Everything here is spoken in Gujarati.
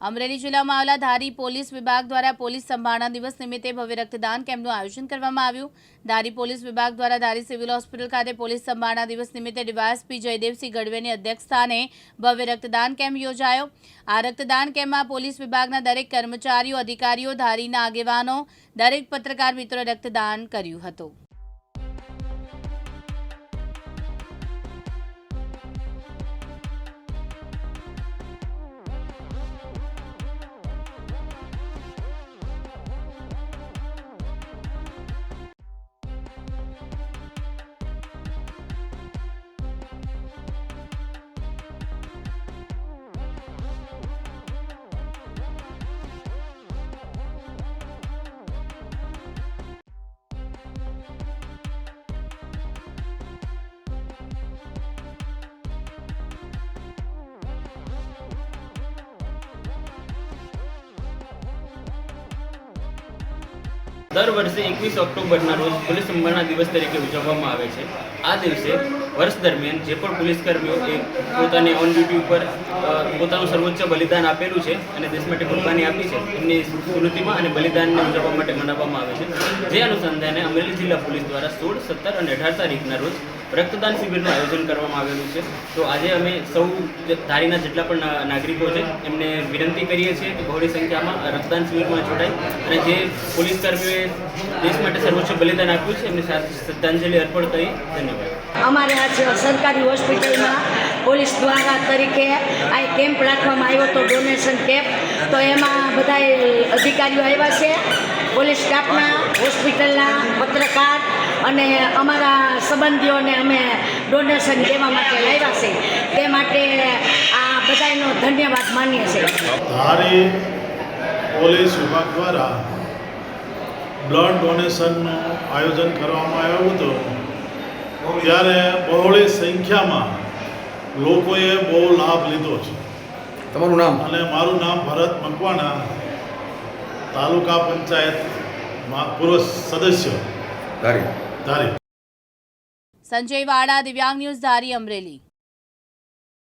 અમરેલી જિલ્લામાં આવેલા ધારી પોલીસ વિભાગ દ્વારા પોલીસ સંભાળના દિવસ નિમિત્તે ભવ્ય રક્તદાન કેમ્પનું આયોજન કરવામાં આવ્યું. ધારી પોલીસ વિભાગ દ્વારા ધારી સિવિલ હોસ્પિટલ ખાતે પોલીસ સંભાળના દિવસ નિમિત્તે ડીવાયએસપી જયદેવસિંહ ગઢવેની અધ્યક્ષસ્થાને ભવ્ય રક્તદાન કેમ્પ યોજાયો. આ રક્તદાન કેમ્પમાં પોલીસ વિભાગના દરેક કર્મચારીઓ, અધિકારીઓ, ધારીના આગેવાનો, દરેક પત્રકાર મિત્રોએ રક્તદાન કર્યું હતું. દર વર્ષે એકવીસ ઓક્ટોબરના રોજ પોલીસ સંભાળના દિવસ તરીકે ઉજવવામાં આવે છે. આ દિવસે વર્ષ દરમિયાન જે પણ પોલીસ કર્મીઓ એ પોતાની ઓન ડ્યુટી ઉપર પોતાનું સર્વોચ્ચ બલિદાન આપેલું છે અને દેશ માટે કુરબાની આપી છે, એમની સ્મૃતિમાં અને બલિદાનને ઉજવવા માટે મનાવવામાં આવે છે. જે અનુસંધાને અમરેલી જિલ્લા પોલીસ દ્વારા સોળ, સત્તર અને અઢાર તારીખના રોજ રક્તદાન શિબિરનું આયોજન કરવામાં આવેલું છે. તો આજે અમે સૌ ધારીના જેટલા પણ નાગરિકો છે, એમને વિનંતી કરીએ છીએ કે બહોળી સંખ્યામાં રક્તદાન શિબિરમાં જોડાય અને જે પોલીસ કર્મીઓએ દેશ માટે સર્વોચ્ચ બલિદાન આપ્યું છે, એમને શ્રદ્ધાંજલિ અર્પણ કરી ધન્યવાદ. અમારે આજ સરકારી હોસ્પિટલમાં પોલીસ દ્વારા તરીકે આ કેમ્પ રાખવામાં આવ્યો હતો, ડોનેશન કેમ્પ. તો એમાં બધા અધિકારીઓ આવ્યા છે. પોલીસ સ્ટાફના, હોસ્પિટલના અને અમારા સંબંધીઓને અમે ડોનેશન દેવા માટે લાવ્યા છે. તે માટે આ બધાનો ધન્યવાદ માનીએ છીએ. ધારી પોલીસ વિભાગ દ્વારા બ્લડ ડોનેશનનું આયોજન કરવામાં આવ્યું હતું. ત્યારે બહોળી સંખ્યામાં લોકોએ બહુ લાભ લીધો છે. તમારું નામ? અને મારું નામ ભરત મકવાણા તાલુકા પંચાયત પૂર્વ સદસ્ય. ધારી. ધારી સંજય વાડા દિવ્યાંગ ન્યૂઝ ધારી અમરેલી.